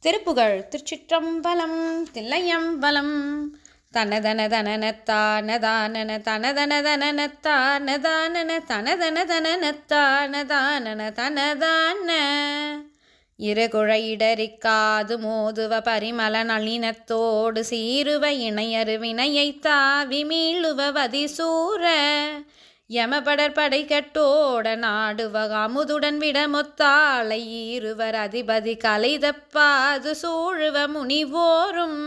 திருப்புகழ் திருச்சிற்றம்பலம் தில்லையம்பலம். தனதன தனனத்தானதானன தனதன தனனத்தானதானன தனதன. தனனத்தானதானன தனதான இருகுழையிடறிக்காது மோதுவ பரிமல நளினத்தோடு சீருவ இணையரு வினையை தாவி மீளுவ வதிசூர. யமபடற்படை கட்டோட நாடுவ அமுதுடன் விடமொத்தாளை இருவர் அதிபதி கலைதப்பாது சூழுவ முனிவோரும்.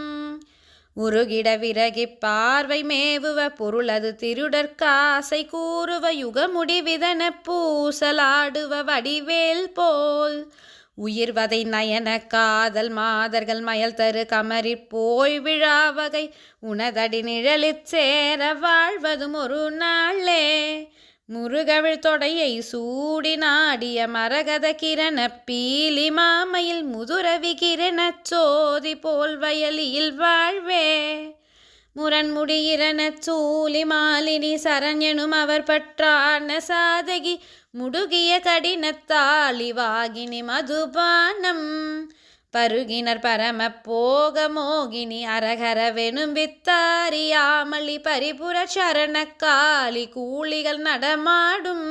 உருகிட விறகி பார்வை மேவுவ பொருளது திருடற்காசை கூறுவ யுகமுடிவிதன பூசலாடுவ வடிவேல் போல். உயிர்வதை நயன காதல் மாதர்கள் மயல் தரு கமரி போய் விழாவகை உனதடி நிழலிற் சேர வாழ்வதும் ஒரு நாளே. முருகவிழ் தொடையை சூடி நாடிய மரகத கிரண பீலி மாமையில் முதுரவி கிரணச் சோதி போல் வயலியில் வாழ்வே. முரண்முடியிரன சூலி மாலினி சரண்யனும் அவர் பற்றான சாதகி முடுகிய கடினத்தாளி வாகினி மதுபானம். பருகினர் பரம போக மோகினி அரகரவெனும் வித்தாரியாமளி பரிபுர சரணக்காளி கூலிகள் நடமாடும்.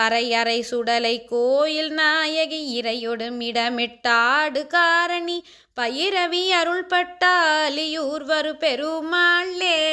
பறையறை சுடலை கோயில் நாயகி இறையொடும் இடமிட்டாடு காரணி பயிரவி அருள்பட்டாலியூர் வரு பெருமாளே.